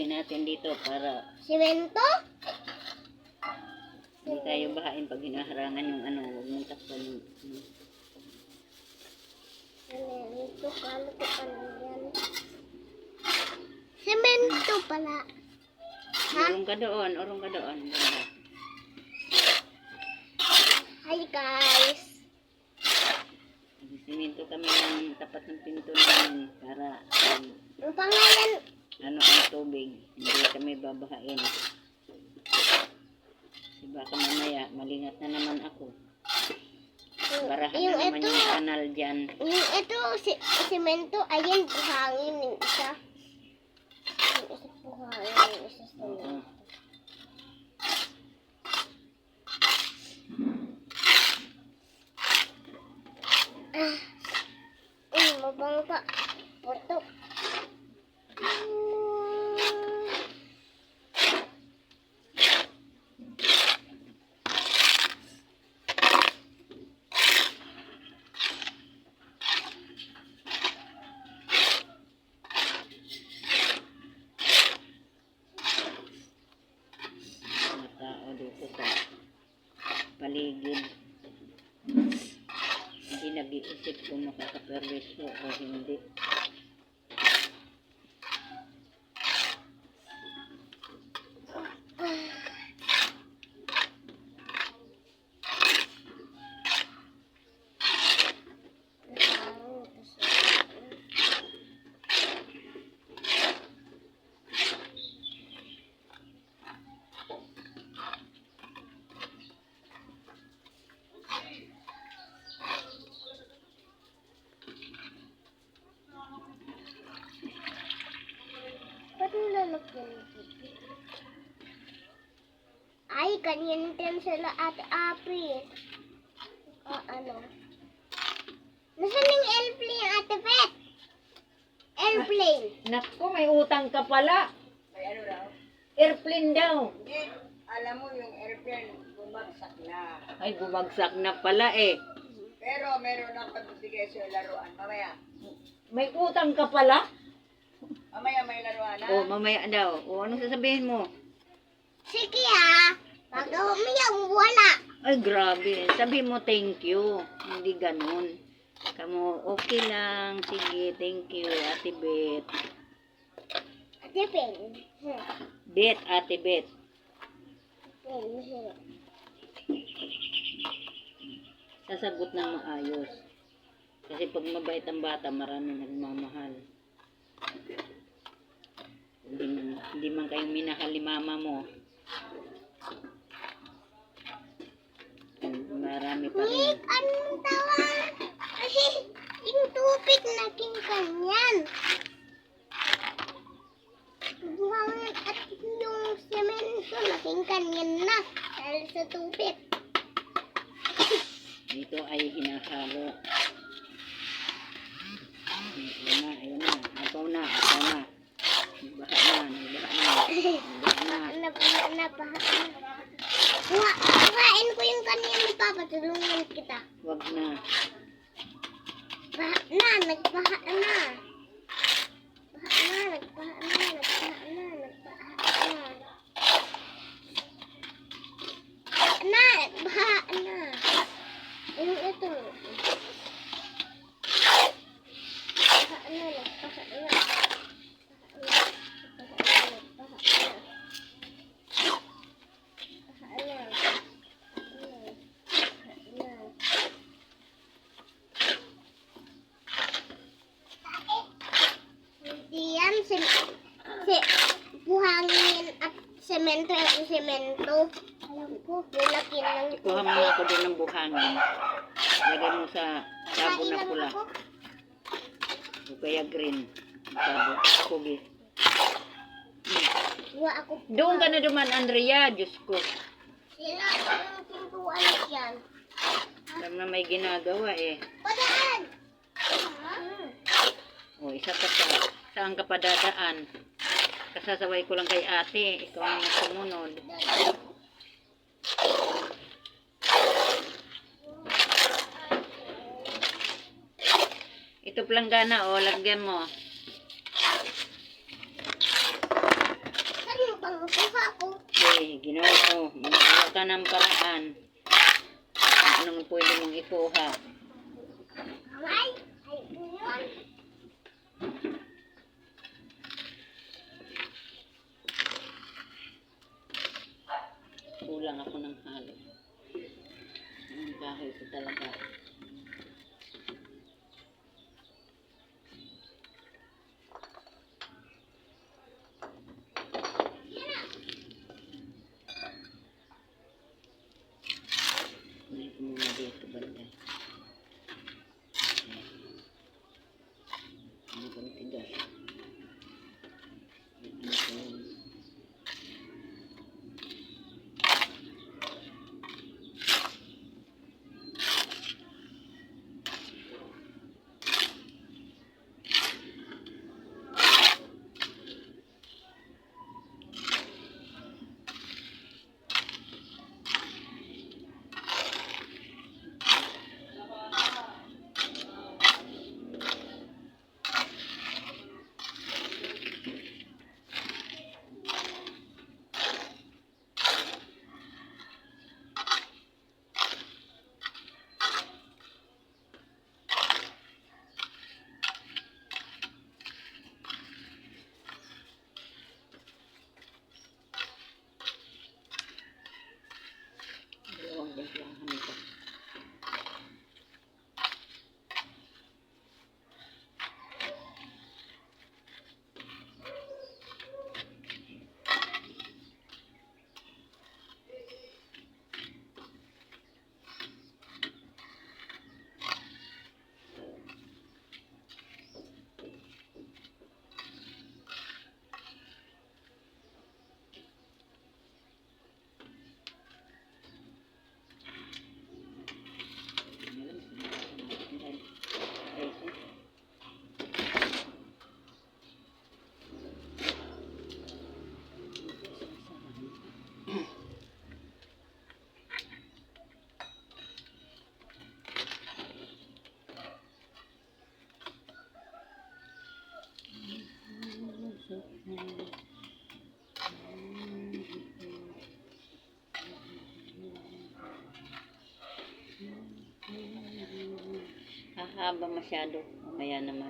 simentohin natin dito para Simento? hindi tayo bahain pag hinaharangan yung ano, huwag mong takpan yung ano. Simento, kala ko pala yan. Simento pala. Ha? Urong ka doon, urong ka doon. Hi guys. Siminto kami ng tapat ng pinto namin para um, Ang pangalan, ano ang tubig. Hindi kami babahain. Kasi baka mamaya malingat na naman ako. Barahan na naman ito, yung kanal dyan. yung ito, si, simento, ayan, buhangin yung isa. Yung isa buhangin, yung isa simento. Oo. Ah, ay, mabango pa. Puto. mga tao dito sa paligid. Hindi nag-iisip kung makakaperwisyo o hindi. Dito? Ay, ganyan din sila ate Api. Ah, ano? Nasaan yung airplane, ate Pet? Airplane. Naku, may utang ka pala. May ano daw? Airplane daw. Hindi, alam mo yung airplane bumagsak na. Ay, bumagsak na pala eh. Pero meron ako pagbibigay sa laruan. Mamaya. May utang ka pala? Mamaya may laruan na. O, mamaya daw. O, anong sasabihin mo? Sige ha. Pag umiyak, wala. Ay, grabe. Sabi mo thank you. Hindi ganun. Kamu, okay lang. Sige, thank you, Ate Bet. Ate. Hmm. Bet, Ate Bet. Sasagot ng maayos. Kasi pag mabait ang bata, marami nagmamahal. Hindi man, man kayong minahal ni mama mo. Marami pa rin. Nick, anong tawag? Kasi yung tubig naging kanyan. Buhangin at yung semento naging kanyan na dahil sa tubig. Dito ay hinahalo. Buhain ko yung kanyan ni Papa. Tulungan kita. Wag na. Baha na, nagbaha na. Baha na, nagbaha na, nagbaha na, nagbaha na. Baha na, nagbaha na. Yung ito. Baha na, nagbaha na. Baha na, baha na. Baha na. Si, si, buhangin at semento yung semento. Alam ko, lulaki ng Kuha mo ako din ng buhangin. Lagay mo sa sabo na pula. O kaya green. Sabo. Kugi. Buha ako. Doon ka na duman, Andrea. Diyos ko. Sila ang pintuan yan. Alam na may ginagawa eh. Padaan! O, isa pa sa, saan ka padadaan kasasaway ko lang kay ate. Ikaw ang sumunod ito planggana o oh, lagyan mo. Okay ginawa ko. Magawa ka ng paraan. Anong pwede mong ikuha Bye. Kahoy ko talaga. Hahaba masyado. Mamaya naman.